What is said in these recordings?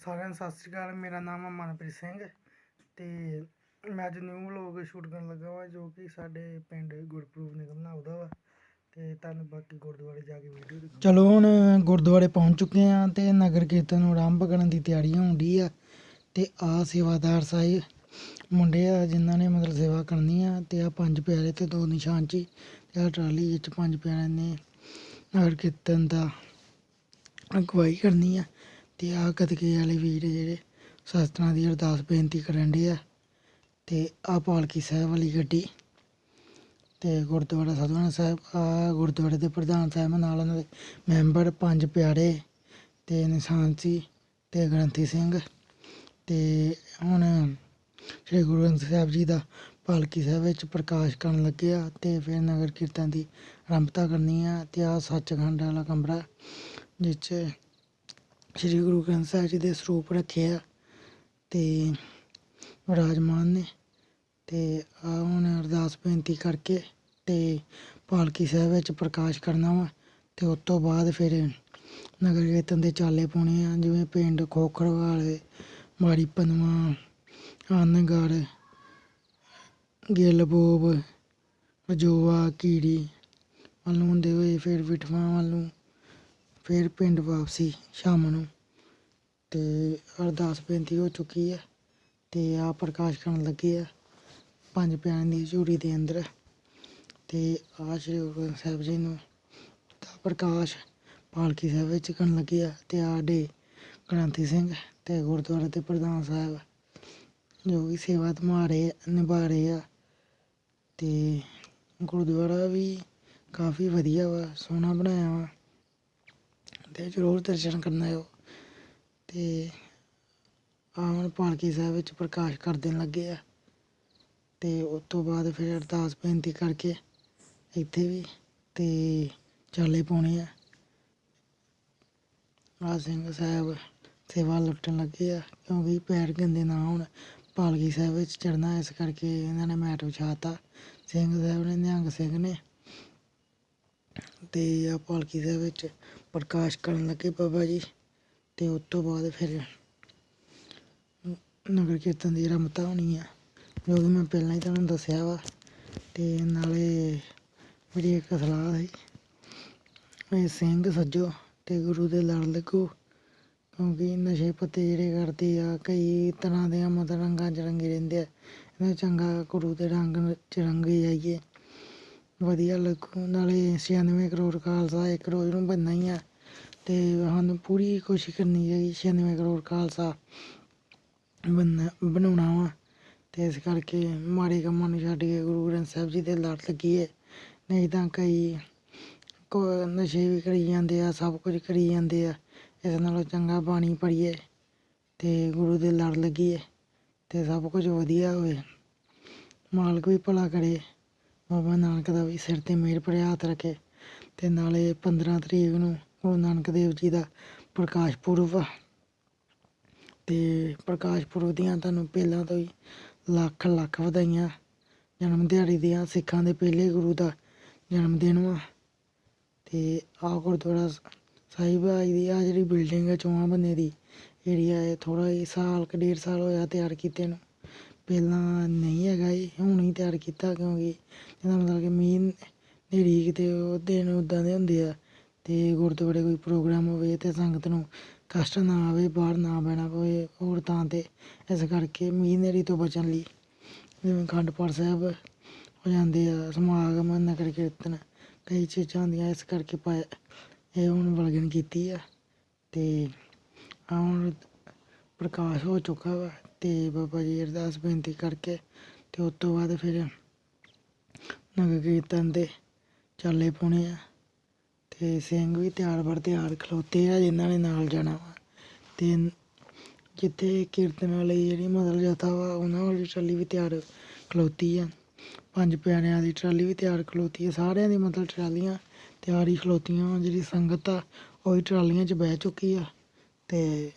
ਸਾਰਿਆਂ ਨੂੰ ਸਤਿ ਸ਼੍ਰੀ ਅਕਾਲ, ਮੇਰਾ ਨਾਮ ਹੈ ਮਨਪ੍ਰੀਤ ਸਿੰਘ ਤੇ ਮੈਂ ਅੱਜ ਨਿਊ ਵਲੌਗ ਸ਼ੂਟ ਕਰਨ ਲੱਗਾ ਵਾ ਜੋ ਕਿ ਸਾਡੇ ਪਿੰਡ ਗੁਰਪ੍ਰੂਵ ਨਿਗਮ ਉਹਦਾ ਵਾ ਤੇ ਤੁਹਾਨੂੰ ਬਾਕੀ ਗੁਰਦੁਆਰੇ ਜਾ ਕੇ ਵੀਡੀਓ ਚਲੋ ਹੁਣ ਗੁਰਦੁਆਰੇ ਪਹੁੰਚ ਚੁੱਕੇ ਆ ਤੇ ਨਗਰ ਕੀਰਤਨ ਨੂੰ ਆਰੰਭ ਕਰਨ ਦੀ ਤਿਆਰੀ ਹੁੰਦੀ ਆ ਤੇ ਆ ਸੇਵਾਦਾਰ ਸਾਹਿਬ ਮੁੰਡੇ ਆ ਜਿਨ੍ਹਾਂ ਨੇ ਮਤਲਬ ਸੇਵਾ ਕਰਨੀ ਆ ਤੇ ਆ ਪੰਜ ਪਿਆਰੇ ਤੇ ਦੋ ਨਿਸ਼ਾਨ ਜੀ ਤੇ ਆ ਟਰਾਲੀ ਵਿੱਚ ਪੰਜ ਪਿਆਰਿਆਂ ਨੇ ਨਗਰ ਕੀਰਤਨ ਦਾ ਅਗਵਾਈ ਕਰਨੀ ਆ। ਤੇ ਆ ਕਦਕੇ ਵਾਲੇ ਵੀਰ ਜਿਹੜੇ ਸ਼ਸਤਰਾਂ ਦੀ ਅਰਦਾਸ ਬੇਨਤੀ ਕਰਨ ਦੇ ਆ, ਤੇ ਆ ਪਾਲਕੀ ਸਾਹਿਬ ਵਾਲੀ ਗੱਡੀ ਤੇ ਗੁਰਦੁਆਰਾ ਸਾਧੂਆਣਾ ਸਾਹਿਬ ਆ ਗੁਰਦੁਆਰੇ ਦੇ ਪ੍ਰਧਾਨ ਸਾਹਿਬ ਨਾਲ ਉਹਨਾਂ ਦੇ ਮੈਂਬਰ ਪੰਜ ਪਿਆਰੇ ਤੇ ਨਿਸ਼ਾਨ ਸੀ ਤੇ ਗ੍ਰੰਥੀ ਸਿੰਘ ਤੇ ਹੁਣ ਸ੍ਰੀ ਗੁਰੂ ਗ੍ਰੰਥ ਸਾਹਿਬ ਜੀ ਦਾ ਪਾਲਕੀ ਸਾਹਿਬ ਵਿੱਚ ਪ੍ਰਕਾਸ਼ ਕਰਨ ਲੱਗਿਆ ਆ ਤੇ ਫਿਰ ਨਗਰ ਕੀਰਤਨ ਦੀ ਆਰੰਭਤਾ ਕਰਨੀ ਆ ਤੇ ਆ ਸੱਚਖੰਡ ਵਾਲਾ ਕਮਰਾ ਜਿਸ 'ਚ ਸ੍ਰੀ ਗੁਰੂ ਗ੍ਰੰਥ ਸਾਹਿਬ ਜੀ ਦੇ ਸਰੂਪ ਰੱਖੇ ਆ ਤੇ ਵਿਰਾਜਮਾਨ ਨੇ ਤੇ ਆ ਹੁਣ ਅਰਦਾਸ ਬੇਨਤੀ ਕਰਕੇ ਤੇ ਪਾਲਕੀ ਸਾਹਿਬ ਵਿੱਚ ਪ੍ਰਕਾਸ਼ ਕਰਨਾ ਵਾ ਤੇ ਉਸ ਤੋਂ ਬਾਅਦ ਫਿਰ ਨਗਰ ਕੀਰਤਨ ਦੇ ਚਾਲੇ ਪਾਉਣੇ ਆ, ਜਿਵੇਂ ਪਿੰਡ ਖੋਖਰਵਾਲ ਮਾੜੀ ਪਨਵਾ ਆਨਗੜ ਗਿੱਲਬੋਬ ਰਜੋਆ ਕੀੜੀ ਵੱਲ ਹੁੰਦੇ ਹੋਏ ਫਿਰ ਵਿਠਵਾ ਵੱਲ ਨੂੰ ਫਿਰ ਪਿੰਡ ਵਾਪਸੀ ਸ਼ਾਮ ਨੂੰ ਤੇ ਅਰਦਾਸ ਬੇਨਤੀ ਹੋ ਚੁੱਕੀ ਹੈ ਤੇ ਆ ਪ੍ਰਕਾਸ਼ ਕਰਨ ਲੱਗੇ ਆ ਪੰਜ ਪਿਆਰਿਆਂ ਦੀ ਝੂੜੀ ਦੇ ਅੰਦਰ ਤੇ ਆ ਸ਼੍ਰੀ ਗੁਰੂ ਗ੍ਰੰਥ ਸਾਹਿਬ ਜੀ ਨੂੰ ਦਾ ਪ੍ਰਕਾਸ਼ ਪਾਲਕੀ ਸਾਹਿਬ ਵਿੱਚ ਕਰਨ ਲੱਗੇ ਆ ਤੇ ਆਡੇ ਗ੍ਰੰਥੀ ਸਿੰਘ ਤੇ ਗੁਰਦੁਆਰੇ ਦੇ ਪ੍ਰਧਾਨ ਸਾਹਿਬ ਜੋ ਕਿ ਸੇਵਾ ਨਿਭਾ ਰਹੇ ਨਿਭਾ ਰਹੇ ਆ ਤੇ ਗੁਰਦੁਆਰਾ ਵੀ ਕਾਫੀ ਵਧੀਆ ਵਾ, ਸੋਹਣਾ ਬਣਾਇਆ ਵਾ। ਤੇ ਜ਼ਰੂਰ ਦਰਸ਼ਨ ਕਰਨ ਆਇਓ ਤੇ ਆ ਪਾਲਕੀ ਸਾਹਿਬ ਵਿੱਚ ਪ੍ਰਕਾਸ਼ ਕਰ ਦੇਣ ਲੱਗੇ ਆ। ਤੇ ਉਸ ਤੋਂ ਬਾਅਦ ਫਿਰ ਅਰਦਾਸ ਬੇਨਤੀ ਕਰਕੇ ਇੱਥੇ ਵੀ ਤੇ ਚਾਲੇ ਪਾਉਣੇ ਆ। ਆ ਸਿੰਘ ਸਾਹਿਬ ਸੇਵਾ ਲੁੱਟਣ ਲੱਗੇ ਆ, ਕਿਉਂਕਿ ਪੈਰ ਗੰਦੇ ਨਾ ਹੋਣ। ਪਾਲਕੀ ਸਾਹਿਬ ਵਿੱਚ ਚੜਨਾ ਇਸ ਕਰਕੇ ਇਹਨਾਂ ਨੇ ਮੈਟ ਵਿਛਾਤਾ। ਸਿੰਘ ਸਾਹਿਬ ਨੇ ਨਿਹੰਗ ਸਿੰਘ ਨੇ ਤੇ ਆ ਪਾਲਕੀ ਸਾਹਿਬ ਵਿੱਚ ਪ੍ਰਕਾਸ਼ ਕਰਨ ਲੱਗੇ ਬਾਬਾ ਜੀ। ਅਤੇ ਉਸ ਤੋਂ ਬਾਅਦ ਫਿਰ ਨਗਰ ਕੀਰਤਨ ਦੀ ਰਮਤਾ ਹੋਣੀ ਆ, ਜੋ ਕਿ ਮੈਂ ਪਹਿਲਾਂ ਹੀ ਤੁਹਾਨੂੰ ਦੱਸਿਆ ਵਾ। ਅਤੇ ਨਾਲੇ ਮੇਰੀ ਇੱਕ ਸਲਾਹ ਸੀ ਇਹ ਸਿੰਘ ਸੱਜੋ ਅਤੇ ਗੁਰੂ ਦੇ ਲੜ ਲੱਗੋ, ਕਿਉਂਕਿ ਨਸ਼ੇ ਪੱਤੇ ਜਿਹੜੇ ਕਰਦੇ ਆ, ਕਈ ਤਰ੍ਹਾਂ ਦੇ ਮਤਲਬ ਰੰਗਾਂ 'ਚ ਰੰਗੇ ਰਹਿੰਦੇ ਆ। ਇਹਨਾਂ ਚੰਗਾ ਗੁਰੂ ਦੇ ਰੰਗ 'ਚ ਰੰਗੇ ਜਾਈਏ। ਵਧੀਆ ਲੱਗੂ, ਨਾਲੇ 96 ਕਰੋੜ ਖਾਲਸਾ ਇੱਕ ਰੋਜ਼ ਨੂੰ ਬਣਨਾ ਹੀ ਆ। ਅਤੇ ਸਾਨੂੰ ਪੂਰੀ ਕੋਸ਼ਿਸ਼ ਕਰਨੀ ਚਾਹੀਦੀ 96 ਕਰੋੜ ਖਾਲਸਾ ਬਣਨਾ, ਬਣਾਉਣਾ ਵਾ। ਅਤੇ ਇਸ ਕਰਕੇ ਮਾੜੇ ਕੰਮਾਂ ਨੂੰ ਛੱਡ ਕੇ ਗੁਰੂ ਗ੍ਰੰਥ ਸਾਹਿਬ ਜੀ ਦੇ ਲੜ ਲੱਗੀਏ ਨਹੀਂ ਤਾਂ ਕਈ ਕੋ ਨਸ਼ੇ ਵੀ ਕਰੀ ਜਾਂਦੇ ਆ, ਸਭ ਕੁਝ ਕਰੀ ਜਾਂਦੇ ਆ। ਇਸ ਨਾਲੋਂ ਚੰਗਾ ਬਾਣੀ ਪੜ੍ਹੀਏ ਅਤੇ ਗੁਰੂ ਦੇ ਲੜ ਲੱਗੀਏ ਅਤੇ ਸਭ ਕੁਝ ਵਧੀਆ ਹੋਵੇ ਮਾਲਕ ਵੀ ਭਲਾ ਕਰੇ। ਬਾਬਾ ਨਾਨਕ ਦਾ ਵੀ ਸਿਰ ਤੇ ਮੇਰ ਭਰਿਆ ਹੱਥ ਰੱਖੇ ਤੇ ਨਾਲੇ 15 ਤਰੀਕ ਨੂੰ ਗੁਰੂ ਨਾਨਕ ਦੇਵ ਜੀ ਦਾ ਪ੍ਰਕਾਸ਼ ਪੁਰਬ ਆ। ਤੇ ਪ੍ਰਕਾਸ਼ ਪੁਰਬ ਦੀਆਂ ਤੁਹਾਨੂੰ ਪਹਿਲਾਂ ਤੋਂ ਹੀ ਲੱਖ ਲੱਖ ਵਧਾਈਆਂ ਜਨਮ ਦਿਹਾੜੀ ਦੀਆਂ, ਸਿੱਖਾਂ ਦੇ ਪਹਿਲੇ ਗੁਰੂ ਦਾ ਜਨਮ ਦਿਨ ਵਾ। ਤੇ ਆ ਗੁਰਦੁਆਰਾ ਸਾਹਿਬ ਆ ਦੀ ਆ ਜਿਹੜੀ ਬਿਲਡਿੰਗ ਹੈ ਚੌਹਾਂ ਬੰਨੇ ਦੀ ਜਿਹੜੀ ਆ ਥੋੜਾ ਹੀ ਸਾਲ ਕੁ, ਡੇਢ ਸਾਲ ਹੋਇਆ ਤਿਆਰ ਕੀਤੇ ਨੂੰ। ਪਹਿਲਾਂ ਨਹੀਂ ਹੈਗਾ ਇਹ ਹੁਣ ਹੀ ਤਿਆਰ ਕੀਤਾ ਕਿਉਂਕਿ ਇਹਦਾ ਮਤਲਬ ਕਿ ਮੀਂਹ ਨੇਰੀ ਕਿਤੇ ਉਹ ਦਿਨ ਉੱਦਾਂ ਦੇ ਹੁੰਦੇ ਆ ਅਤੇ ਗੁਰਦੁਆਰੇ ਕੋਈ ਪ੍ਰੋਗਰਾਮ ਹੋਵੇ ਅਤੇ ਸੰਗਤ ਨੂੰ ਕਸ਼ਟ ਨਾ ਆਵੇ, ਬਾਹਰ ਨਾ ਬਹਿਣਾ ਪਵੇ, ਹੋਰ ਤਾਂ ਤੇ ਇਸ ਕਰਕੇ ਮੀਂਹ ਹਨੇਰੀ ਤੋਂ ਬਚਣ ਲਈ ਜਿਵੇਂ ਅਖੰਡ ਪਾਠ ਸਾਹਿਬ ਹੋ ਜਾਂਦੇ ਆ, ਸਮਾਗਮ, ਨਗਰ ਕੀਰਤਨ ਕਈ ਚੀਜ਼ਾਂ ਹੁੰਦੀਆਂ ਇਸ ਕਰਕੇ ਪਾਇਆ, ਇਹ ਹੁਣ ਵਲਗਣ ਕੀਤੀ ਆ ਅਤੇ ਹੁਣ ਪ੍ਰਕਾਸ਼ ਹੋ ਚੁੱਕਾ ਵਾ ਤੇ ਬਾਬਾ ਜੀ ਅਰਦਾਸ ਬੇਨਤੀ ਕਰਕੇ ਤੇ ਉਸ ਤੋਂ ਬਾਅਦ ਫਿਰ ਨਗਰ ਕੀਰਤਨ ਦੇ ਚਾਲੇ ਪਾਉਣੇ ਆ ਤੇ ਸਿੰਘ ਵੀ ਤਿਆਰ ਬਰ ਤਿਆਰ ਖਲੋਤੇ ਆ, ਜਿਨ੍ਹਾਂ ਨੇ ਨਾਲ ਜਾਣਾ ਵਾ ਤੇ ਜਿੱਥੇ ਕੀਰਤਨ ਵਾਲੀ ਜਿਹੜੀ ਮਤਲਬ ਜਥਾ ਵਾ, ਉਹਨਾਂ ਵਾਲੀ ਟਰਾਲੀ ਵੀ ਤਿਆਰ ਖਲੋਤੀ ਆ ਪੰਜ ਪਿਆਰਿਆਂ ਦੀ ਟਰਾਲੀ ਵੀ ਤਿਆਰ ਖਲੋਤੀ ਆ, ਸਾਰਿਆਂ ਦੀ ਮਤਲਬ ਟਰਾਲੀਆਂ ਤਿਆਰ ਹੀ ਖਲੋਤੀਆਂ ਵਾਂ। ਜਿਹੜੀ ਸੰਗਤ ਆ, ਉਹ ਵੀ ਟਰਾਲੀਆਂ 'ਚ ਬਹਿ ਚੁੱਕੀ ਆ ਤੇ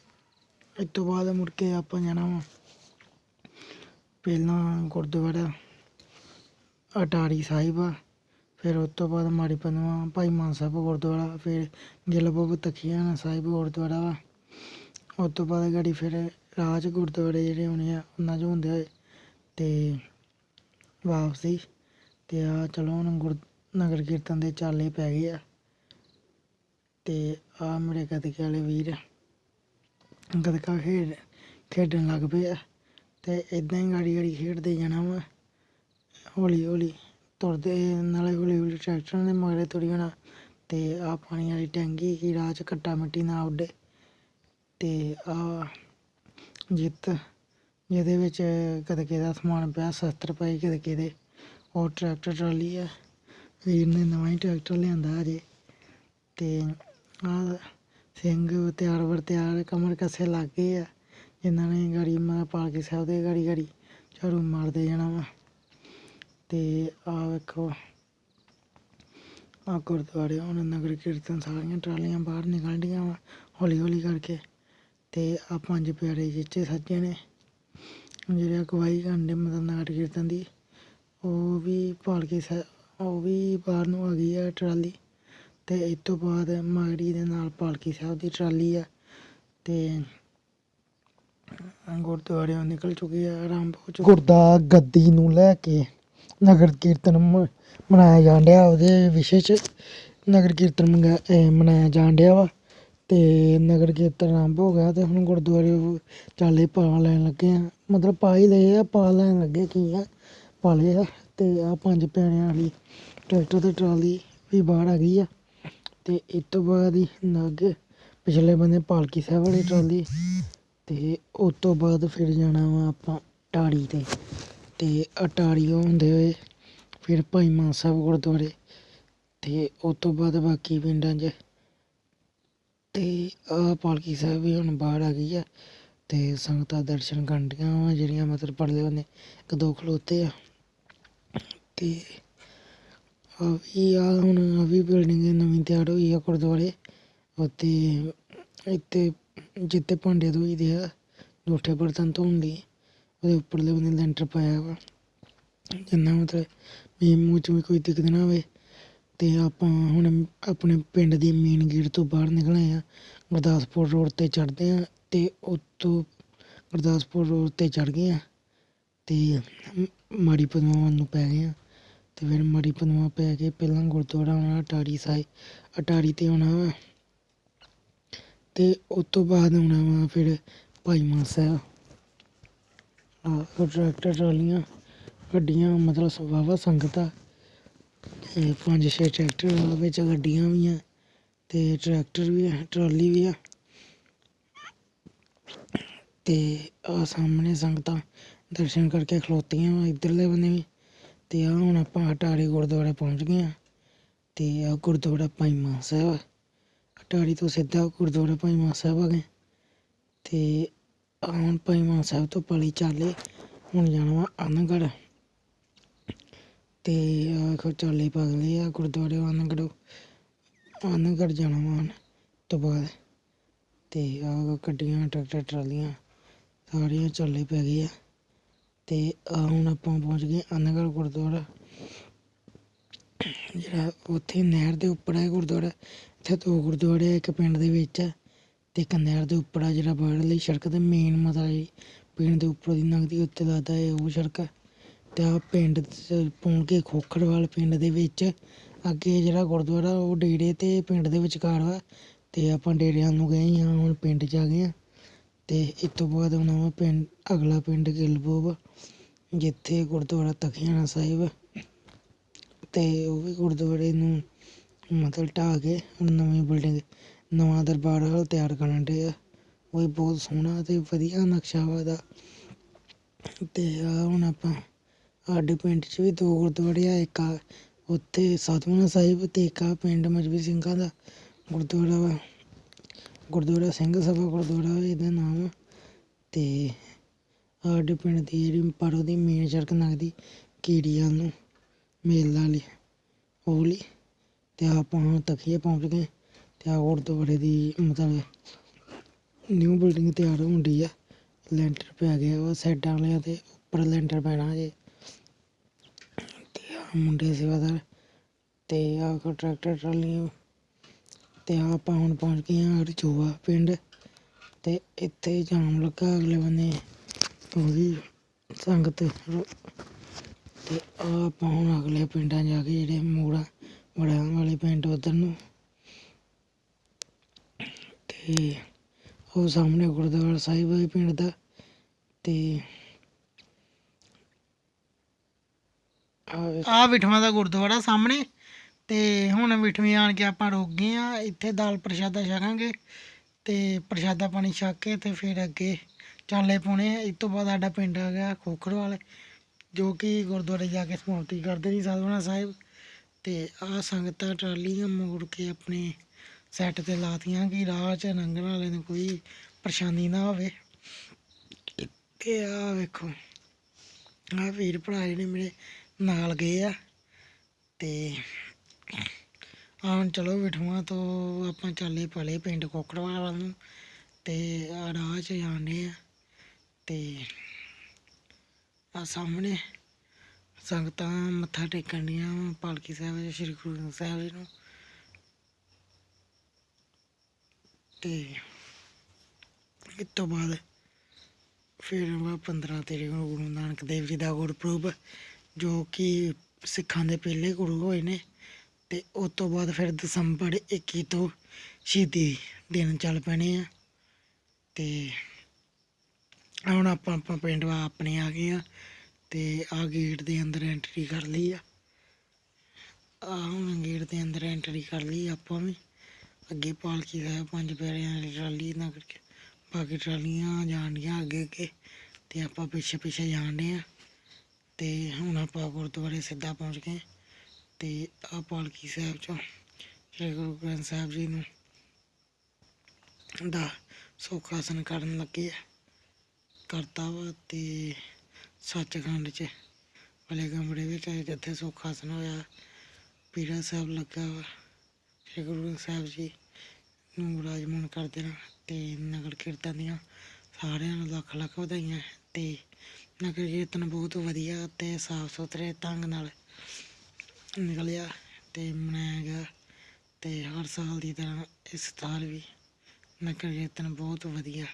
ਇਸ ਤੋਂ ਬਾਅਦ ਮੁੜ ਕੇ ਆਪਾਂ ਜਾਣਾ ਵਾ ਪਹਿਲਾਂ ਗੁਰਦੁਆਰਾ ਅਟਾਰੀ ਸਾਹਿਬ। ਆ ਫਿਰ ਉਸ ਤੋਂ ਬਾਅਦ ਮਾੜੀ ਪੰਨਵਾ ਭਾਈ ਮਾਨ ਸਾਹਿਬ ਗੁਰਦੁਆਰਾ, ਫਿਰ ਗਿੱਲਬੋਬ ਤਖੀਆਣਾ ਸਾਹਿਬ ਗੁਰਦੁਆਰਾ ਵਾ। ਉਸ ਤੋਂ ਬਾਅਦ ਗਾੜੀ ਫਿਰ ਰਾਜ ਗੁਰਦੁਆਰੇ ਜਿਹੜੇ ਹੋਣੇ ਆ, ਉਹਨਾਂ 'ਚ ਹੁੰਦੇ ਹੋਏ ਤੇ ਵਾਪਸੀ। ਤੇ ਆ ਚਲੋ ਹੁਣ ਗੁਰ, ਨਗਰ ਕੀਰਤਨ ਦੇ ਚਾਲੇ ਪੈ ਗਏ ਆ। ਤੇ ਆ ਮੇਰੇ ਗੱਤਕੇ ਵਾਲੇ ਵੀਰ। ਗੱਤਕਾ ਖੇਡ, ਖੇਡਣ ਲੱਗ ਪਏ ਆ। ਤੇ ਇਦਾਂ ਹੀ ਗਾੜੀ ਗਾੜੀ ਖੇਡਦੇ ਜਾਣਾ ਵਾ। ਹੌਲੀ ਹੌਲੀ ਤੁਰਦੇ, ਨਾਲੇ ਹੌਲੀ ਹੌਲੀ ਟਰੈਕਟਰਾਂ ਦੇ ਮਗਰੇ ਤੁਰੀ ਜਾਣਾ। ਤੇ ਆ ਪਾਣੀ ਵਾਲੀ ਟੈਂਕੀ ਕੀ ਰਾਹ 'ਚ ਘੱਟਾ ਮਿੱਟੀ ਨਾ ਉੱਡੇ। ਅਤੇ ਆਹ ਜਿੱਤ, ਜਿਹਦੇ ਵਿੱਚ ਗੱਤਕੇ ਦਾ ਸਮਾਨ ਪਿਆ ਸ਼ਸਤਰ ਪਏ ਗੱਤਕੇ ਦੇ। ਉਹ ਟਰੈਕਟਰ ਟਰਾਲੀ ਆ। ਵੀਰ ਨੇ ਨਵਾਂ ਹੀ ਟਰੈਕਟਰ ਲਿਆਂਦਾ ਅਜੇ ਅਤੇ ਆਹ ਸਿੰਘ ਤਿਆਰ ਵਰ ਤਿਆਰ ਕਮਰ ਕੱਸੇ ਲੱਗ ਗਏ ਆ। ਜਿਨ੍ਹਾਂ ਨੇ ਗਾੜੀ ਮਾ ਪਾਲਕੀ ਸਾਹਿਬ ਦੇ ਗਾੜੀ ਗਾੜੀ ਝਾੜੂ ਮਾਰਦੇ ਜਾਣਾ ਵਾ। ਤੇ ਆ ਵੇਖੋ ਆ ਗੁਰਦੁਆਰੇ ਹੁਣ ਨਗਰ ਕੀਰਤਨ ਸਾਰੀਆਂ ਟਰਾਲੀਆਂ ਬਾਹਰ ਨਿਕਲ ਵਾ, ਹੌਲੀ ਹੌਲੀ ਕਰਕੇ। ਤੇ ਆ ਪੰਜ ਪਿਆਰੇ ਜਿੱਚੇ ਸੱਜੇ ਨੇ। ਜਿਹੜੇ ਅਗਵਾਈ ਕਰਨ ਦੇ ਮਤਲਬ ਨਗਰ ਕੀਰਤਨ ਦੀ, ਉਹ ਵੀ ਪਾਲਕੀ ਸਾਹਿਬ ਉਹ ਵੀ ਬਾਹਰ ਨੂੰ ਆ ਗਈ ਆ ਟਰਾਲੀ। ਅਤੇ ਇਸ ਤੋਂ ਬਾਅਦ ਮਾਗੜੀ ਦੇ ਨਾਲ ਪਾਲਕੀ ਸਾਹਿਬ ਦੀ ਟਰਾਲੀ ਆ ਤੇ ਗੁਰਦੁਆਰਿਓਂ ਨਿਕਲ ਚੁੱਕੇ ਆ, ਆਰੰਭ ਹੋ ਚੁੱਕਾ ਗੁਰਦਾ ਗੱਦੀ ਨੂੰ ਲੈ ਕੇ ਨਗਰ ਕੀਰਤਨ ਮ- ਮਨਾਇਆ ਜਾਣ ਡਿਆ, ਉਹਦੇ ਵਿਸ਼ੇ 'ਚ ਨਗਰ ਕੀਰਤਨ ਮੰਗਾ- ਇਹ ਮਨਾਇਆ ਜਾਣ ਡਿਆ ਵਾ। ਤੇ ਨਗਰ ਕੀਰਤਨ ਆਰੰਭ ਹੋ ਗਿਆ ਤੇ ਹੁਣ ਗੁਰਦੁਆਰੇ ਚਾਲੇ ਪਾ ਲੈਣ ਲੱਗੇ ਆ। ਮਤਲਬ ਪਾ ਹੀ ਲਏ ਆ, ਪਾ ਲੈਣ ਲੱਗੇ ਕੀ ਆ? ਪਾ ਲਏ ਆ। ਤੇ ਆ ਪੰਜ ਪਿਆਰਿਆਂ ਵਾਲੀ ਟਰੈਕਟਰ ਤੇ ਟਰਾਲੀ ਵੀ ਬਾਹਰ ਆ ਗਈ ਆ। ਅਤੇ ਇਸ ਤੋਂ ਬਾਅਦ ਹੀ ਨਗ ਪਿਛਲੇ ਬੰਨੇ ਪਾਲਕੀ ਸਾਹਿਬ ਵਾਲੀ ਟਰਾਲੀ ਤੇ ਉਸ ਤੋਂ ਬਾਅਦ ਫਿਰ ਜਾਣਾ ਵਾ ਆਪਾਂ ਟਾੜੀ ਤੇ। ਤੇ ਅਟਾੜੀਓ ਹੁੰਦੇ ਹੋਏ ਫਿਰ ਭਾਈ ਮਾਨ ਸਾਹਿਬ ਗੁਰਦੁਆਰੇ। ਤੇ ਉਸ ਤੋਂ ਬਾਅਦ ਬਾਕੀ ਪਿੰਡਾਂ 'ਚ। ਅਤੇ ਆਹ ਪਾਲਕੀ ਸਾਹਿਬ ਵੀ ਹੁਣ ਬਾਹਰ ਆ ਗਈ ਆ। ਤੇ ਸੰਗਤਾਂ ਦਰਸ਼ਨ ਕਰਨ ਡੀਆਂ ਵਾ ਜਿਹੜੀਆਂ ਮਤਲਬ ਪਰਲੇ ਬੰਨੇ ਇੱਕ ਦੋ ਖਲੋਤੇ ਆ। ਤੇ ਆ ਵੀ ਆ ਹੁਣ ਆ ਵੀ ਬਿਲਡਿੰਗ ਨਵੀਂ ਤਿਆਰ ਹੋਈ ਆ ਗੁਰਦੁਆਰੇ। ਅਤੇ ਇੱਥੇ ਜਿੱਥੇ ਭਾਂਡੇ ਧੋਈਦੇ ਆ, ਲੋਠੇ ਬਰਤਨ ਧੋਣ ਲਈ। ਉਹਦੇ ਉੱਪਰਲੇ ਬੰਨੇ ਲੈਂਟਰ ਪਾਇਆ ਵਾ। ਜਿੰਨਾ ਮਤਲਬ ਵੀ ਮੂੰਹ 'ਚ ਵੀ ਕੋਈ ਦਿੱਕਤ ਨਾ ਹੋਵੇ। ਤੇ ਆਪਾਂ ਹੁਣ ਆਪਣੇ ਪਿੰਡ ਦੀ ਮੇਨ ਗੇਟ ਤੋਂ ਬਾਹਰ ਨਿਕਲੇ ਆ। ਗੁਰਦਾਸਪੁਰ ਰੋਡ ਤੇ ਚੜ੍ਹਦੇ ਆ ਤੇ ਉੱਤੋਂ ਗੁਰਦਾਸਪੁਰ ਰੋਡ ਤੇ ਚੜ੍ਹ ਗਏ ਆ। ਤੇ ਮਾੜੀ ਪਦਮਾ ਨੂੰ ਪੈ ਗਏ ਆ। ਤੇ ਫਿਰ ਮਾੜੀ ਪਦਮਾ ਪੈ ਕੇ ਪਹਿਲਾਂ ਗੁਰਦੁਆਰਾ ਆਉਣਾ, ਅਟਾਰੀ ਸਾਹਿਬ, ਅਟਾਰੀ ਤੇ ਆਉਣਾ ਵਾ। ਤੇ ਉਸ ਤੋਂ ਬਾਅਦ ਆਉਣਾ ਵਾ ਫਿਰ ਭਾਈ ਮਾਨ ਸਾਹਿਬ। ਆ ਟਰੈਕਟਰ ਟਰਾਲੀਆਂ, ਗੱਡੀਆਂ, ਮਤਲਬ ਵਾਹਵਾ ਸੰਗਤਾਂ ਆ। ਪੰਜ ਛੇ ਟਰੈਕਟਰ ਵਿੱਚ ਗੱਡੀਆਂ ਵੀ ਆ ਤੇ ਟਰੈਕਟਰ ਵੀ ਆ, ਟਰਾਲੀ ਵੀ ਆ। ਤੇ ਆ ਸਾਹਮਣੇ ਸੰਗਤਾਂ ਦਰਸ਼ਨ ਕਰਕੇ ਖਲੋਤੀਆਂ ਵਾ, ਇੱਧਰਲੇ ਬੰਨੇ ਵੀ। ਤੇ ਆ ਹੁਣ ਆਪਾਂ ਅਟਾਰੀ ਗੁਰਦੁਆਰੇ ਪਹੁੰਚ ਗਏ ਆ ਤੇ ਆ ਗੁਰਦੁਆਰਾ ਭਾਈ ਸਾਹਿਬ ਅਟਾਰੀ ਤੋਂ ਸਿੱਧਾ ਗੁਰਦੁਆਰਾ ਭਾਈ ਸਾਹਿਬ ਆ ਗਏ ਤੇ ਹੁਣ ਭਾਈ ਸਾਹਿਬ ਤੋਂ ਪਲੀ ਚਾਲੇ, ਹੁਣ ਜਾਣਾ ਵਾ ਅਨਗੜ ਤੇ ਆ ਚਾਲੇ ਪਗਲੇ ਆ ਗੁਰਦੁਆਰੇ ਅਨਗੜੋਂ ਅਨਗੜ ਜਾਣਾ ਵਾ ਹੁਣ ਤੋਂ ਬਾਅਦ। ਤੇ ਆ ਗੱਡੀਆਂ, ਟਰੈਕਟਰ, ਟਰਾਲੀਆਂ, ਸਾਰੀਆਂ ਚਾਲੇ ਪੈ ਗਏ ਆ। ਅਤੇ ਹੁਣ ਆਪਾਂ ਪਹੁੰਚ ਗਏ ਅਨਗੜ ਗੁਰਦੁਆਰਾ ਜਿਹੜਾ ਉੱਥੇ ਨਹਿਰ ਦੇ ਉੱਪਰ ਹੈ ਗੁਰਦੁਆਰਾ ਇੱਥੇ ਦੋ ਗੁਰਦੁਆਰੇ ਆ, ਇੱਕ ਪਿੰਡ ਦੇ ਵਿੱਚ ਹੈ ਅਤੇ ਇੱਕ ਨਹਿਰ ਦੇ ਉੱਪਰ ਆ ਜਿਹੜਾ ਬਾਹਰਲੀ ਸੜਕ ਤੇ ਮੇਨ ਮਤਲਬ ਜੀ ਪਿੰਡ ਦੇ ਉੱਪਰ ਦੀ ਲੰਘਦੀ ਉੱਤੇ ਲੱਗਦਾ ਹੈ ਉਹ ਸੜਕ ਆ। ਤੇ ਆ ਪਿੰਡ ਪਹੁੰਚ ਕੇ ਖੋਖੜਵਾਲ ਪਿੰਡ ਦੇ ਵਿੱਚ ਅੱਗੇ ਜਿਹੜਾ ਗੁਰਦੁਆਰਾ ਉਹ ਡੇਰੇ ਅਤੇ ਪਿੰਡ ਦੇ ਵਿਚਕਾਰ ਵਾ ਅਤੇ ਆਪਾਂ ਡੇਰਿਆਂ ਨੂੰ ਗਏ ਹਾਂ ਹੁਣ ਪਿੰਡ 'ਚ ਆ ਗਏ ਹਾਂ ਅਤੇ ਇਸ ਤੋਂ ਬਾਅਦ ਆਉਣਾ ਵਾ ਪਿੰਡ, ਅਗਲਾ ਪਿੰਡ ਗਿਲਬੋਬ, ਜਿੱਥੇ ਗੁਰਦੁਆਰਾ ਤਖੀਆਣਾ ਸਾਹਿਬ ਅਤੇ ਉਹ ਵੀ ਗੁਰਦੁਆਰੇ ਨੂੰ ਮਤਲਬ ਢਾਹ ਕੇ ਨਵੀਂ ਬਿਲਡਿੰਗ, ਨਵਾਂ ਦਰਬਾਰ ਹਾਲ ਤਿਆਰ ਕਰਨ ਡੇ ਆ। ਉਹ ਵੀ ਬਹੁਤ ਸੋਹਣਾ ਅਤੇ ਵਧੀਆ ਨਕਸ਼ਾ ਵਾ ਉਹਦਾ ਅਤੇ ਆ ਹੁਣ ਆਪਾਂ, ਸਾਡੇ ਪਿੰਡ 'ਚ ਵੀ ਦੋ ਗੁਰਦੁਆਰੇ ਆ, ਇੱਕ ਆ ਉੱਥੇ ਸਤਵਨਾ ਸਾਹਿਬ ਅਤੇ ਇੱਕ ਆ ਪਿੰਡ ਮਜਬੀ ਸਿੰਘਾਂ ਦਾ ਗੁਰਦੁਆਰਾ ਵਾ। ਗੁਰਦੁਆਰਾ ਸਿੰਘ ਸਭਾ ਗੁਰਦੁਆਰਾ ਇਹਦਾ ਨਾਮ ਤੇ ਸਾਡੇ ਪਿੰਡ ਦੀ ਜਿਹੜੀ ਪਰ ਉਹਦੀ ਮੇਨ ਸੜਕ ਲੰਘਦੀ ਕੀੜੀਆਂ ਨੂੰ ਮੇਲ ਵਾਲੀ, ਉਹ ਵਾਲੀ। ਤੇ ਆਪਾਂ ਹੁਣ ਤਖੀਏ ਪਹੁੰਚ ਗਏ। ਤੇ ਆ ਗੁਰਦੁਆਰੇ ਦੀ ਮਤਲਬ ਨਿਊ ਬਿਲਡਿੰਗ ਤਿਆਰ ਹੁੰਦੀ ਆ। ਲੈਂਟਰ ਪੈ ਗਿਆ ਉਹ ਸਾਈਡਾਂ ਵਾਲਿਆਂ ਤੇ ਉੱਪਰ ਲੈਂਟਰ ਪੈਣਾ ਜੇ। ਤੇ ਆ ਮੁੰਡੇ ਸੇਵਾਦਾਰ, ਤੇ ਆ ਟਰੈਕਟਰ ਟਰਾਲੀ ਤੇ ਆ ਆਪਾਂ ਹੁਣ ਪਹੁੰਚ ਗਏ ਆ ਰਜੂਆ ਪਿੰਡ ਤੇ ਇੱਥੇ ਜਾਮ ਲੱਗਾ ਅਗਲੇ ਬੰਨੇ। ਉਹਦੀ ਸੰਗਤ ਰੋ- ਆ ਆਪਾਂ ਹੁਣ ਅਗਲੇ ਪਿੰਡਾਂ ਜਾ ਕੇ ਜਿਹੜੇ ਮੋੜਾ ਵੜਾਂ ਵਾਲੇ ਪਿੰਡ ਉਧਰ ਨੂੰ। ਤੇ ਉਹ ਸਾਹਮਣੇ ਗੁਰਦੁਆਰਾ ਸਾਹਿਬ ਹੈ ਪਿੰਡ ਦਾ ਤੇ ਆ ਵਿਠਵਾ ਦਾ ਗੁਰਦੁਆਰਾ ਸਾਹਮਣੇ। ਤੇ ਹੁਣ ਵਿਠਵੀਂ ਆਣ ਕੇ ਆਪਾਂ ਰੁਕ ਗਏ ਆ ਇੱਥੇ ਦਾਲ ਪ੍ਰਸ਼ਾਦਾ ਛਕਾਂਗੇ ਤੇ ਪ੍ਰਸ਼ਾਦਾ ਪਾਣੀ ਛਕ ਕੇ ਤੇ ਫਿਰ ਅੱਗੇ ਚਾਲੇ ਪਾਉਣੇ ਆ। ਇਸ ਤੋਂ ਬਾਅਦ ਸਾਡਾ ਪਿੰਡ ਆ ਗਿਆ ਖੋਖਰਵਾਲ ਜੋ ਕਿ ਗੁਰਦੁਆਰੇ ਜਾ ਕੇ ਸਮਾਪਤੀ ਕਰਦੇ ਨੇ ਸਾਧੂਣਾ ਸਾਹਿਬ। ਤੇ ਆ ਸੰਗਤਾਂ ਟਰਾਲੀਆਂ ਮੋੜ ਕੇ ਆਪਣੇ ਸੈੱਟ ਤੇ ਲਾਤੀਆਂ ਕਿ ਰਾਹ 'ਚ ਲੰਘਣ ਵਾਲੇ ਨੂੰ ਕੋਈ ਪਰੇਸ਼ਾਨੀ ਨਾ ਹੋਵੇ। ਤੇ ਆ ਵੇਖੋ ਆ ਵੀਰ ਭਰਾ ਜਿਹੜੇ ਮੇਰੇ ਨਾਲ ਗਏ ਆ ਤੇ ਆਉਣ ਚਲੋ ਵਿਠੂਆਂ ਤੋਂ ਆਪਾਂ ਚੱਲੇ ਪਲੇ ਪਿੰਡ ਕੋਕੜਵਾਲ ਵੱਲ ਨੂੰ ਤੇ ਆ ਰਾਹ 'ਚ ਜਾਂਦੇ ਆ ਤੇ ਆ ਸਾਹਮਣੇ ਸੰਗਤਾਂ ਮੱਥਾ ਟੇਕਣ ਦੀਆਂ ਪਾਲਕੀ ਸਾਹਿਬ ਜੀ ਸ੍ਰੀ ਗੁਰੂ ਗ੍ਰੰਥ ਸਾਹਿਬ ਜੀ ਨੂੰ। ਤੇ ਇਸ ਤੋਂ ਬਾਅਦ ਫਿਰ ਵਾ 15 ਤਰੀਕ ਨੂੰ ਗੁਰੂ ਨਾਨਕ ਦੇਵ ਜੀ ਦਾ ਗੁਰਪੁਰਬ, ਜੋ ਕਿ ਸਿੱਖਾਂ ਦੇ ਪਹਿਲੇ ਗੁਰੂ ਹੋਏ ਨੇ। ਤੇ ਉਸ ਤੋਂ ਬਾਅਦ ਫਿਰ ਦਸੰਬਰ 21 ਤੋਂ ਸ਼ਹੀਦੀ ਦਿਨ ਚੱਲ ਪੈਣੇ ਆ। ਤੇ ਹੁਣ ਆਪਾਂ ਆਪਾਂ ਪਿੰਡ ਵਾ ਆਪਣੇ ਆ ਗਏ ਆ ਤੇ ਆ ਗੇਟ ਦੇ ਅੰਦਰ ਐਂਟਰੀ ਕਰ ਲਈ ਆ। ਆ ਹੁਣ ਗੇਟ ਦੇ ਅੰਦਰ ਐਂਟਰੀ ਕਰ ਲਈ ਆਪਾਂ ਵੀ। ਅੱਗੇ ਪਾਲਕੀ ਸਾਹਿਬ ਪੰਜ ਪਿਆਰਿਆਂ ਦੀ ਟਰਾਲੀ ਨਾ ਕਰਕੇ ਬਾਕੀ ਟਰਾਲੀਆਂ ਜਾਣੀਆਂ ਅੱਗੇ ਅੱਗੇ ਤੇ ਆਪਾਂ ਪਿੱਛੇ ਪਿੱਛੇ ਜਾਣਦੇ ਆ। ਤੇ ਹੁਣ ਆਪਾਂ ਗੁਰਦੁਆਰੇ ਸਿੱਧਾ ਪਹੁੰਚ ਗਏ। ਤੇ ਆ ਪਾਲਕੀ ਸਾਹਿਬ ਚੋਂ, ਸ੍ਰੀ ਗੁਰੂ ਗ੍ਰੰਥ ਸਾਹਿਬ ਜੀ ਨੂੰ ਦਾ ਸੁਖਾਸਨ ਕਰਨ ਲੱਗੇ ਆ। ਕਰਤਾ ਵਾ ਤੇ ਸੱਚਖੰਡ ਚ ਵਾਲੇ ਕਮਰੇ ਵਿੱਚ ਜਿੱਥੇ ਸੁਖਾਸਨ ਹੋਇਆ। ਪੀੜਾ ਸਾਹਿਬ ਲੱਗਾ ਵਾ, ਸ੍ਰੀ ਗੁਰੂ ਗ੍ਰੰਥ ਸਾਹਿਬ ਜੀ ਨੂੰ ਵਿਰਾਜਮਾਨ ਕਰ ਦੇਣਾ ਤੇ ਨਗਰ ਕੀਰਤਨ ਦੀਆਂ ਸਾਰਿਆਂ ਨੂੰ ਲੱਖ ਲੱਖ ਵਧਾਈਆਂ ਤੇ ਨਗਰ ਕੀਰਤਨ ਬਹੁਤ ਵਧੀਆ ਤੇ ਸਾਫ਼ ਸੁਥਰੇ ਢੰਗ ਨਾਲ ਨਿਕਲਿਆ ਅਤੇ ਮਨਾਇਆ ਗਿਆ ਅਤੇ ਹਰ ਸਾਲ ਦੀ ਤਰ੍ਹਾਂ ਇਸ ਸਾਲ ਵੀ ਨਗਰ ਕੀਰਤਨ ਬਹੁਤ ਵਧੀਆ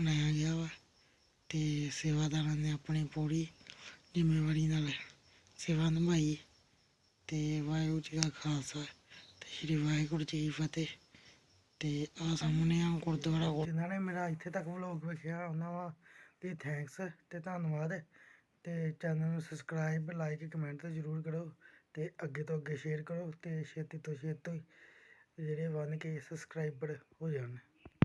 ਮਨਾਇਆ ਗਿਆ ਵਾ ਅਤੇ ਸੇਵਾਦਾਰਾਂ ਨੇ ਆਪਣੀ ਪੂਰੀ ਜ਼ਿੰਮੇਵਾਰੀ ਨਾਲ ਸੇਵਾ ਨਿਭਾਈ ਅਤੇ ਵਾਹਿਗੁਰੂ ਜੀ ਕਾ ਖਾਲਸਾ ਅਤੇ ਸ੍ਰੀ ਵਾਹਿਗੁਰੂ ਜੀ ਕੀ ਫਤਿਹ ਅਤੇ ਆ ਸਾਹਮਣੇ ਆ ਗੁਰਦੁਆਰਾ ਜਿਨ੍ਹਾਂ ਨੇ ਮੇਰਾ ਇੱਥੇ ਤੱਕ ਵਲੌਗ ਵੇਖਿਆ, ਉਹਨਾਂ ਵਾ ਤੇ ਥੈਂਕਸ ਤੇ ਧੰਨਵਾਦ ਤੇ ਚੈਨਲ ਨੂੰ ਸਬਸਕ੍ਰਾਈਬ ਲਾਈਕ ਕਮੈਂਟ ਜ਼ਰੂਰ ਕਰੋ। ਅਤੇ ਅੱਗੇ ਤੋਂ ਅੱਗੇ ਸ਼ੇਅਰ ਕਰੋ ਅਤੇ ਛੇਤੀ ਤੋਂ ਛੇਤੀ ਜਿਹੜੇ ਬਣ ਕੇ ਸਬਸਕ੍ਰਾਈਬਰ ਹੋ ਜਾਣ।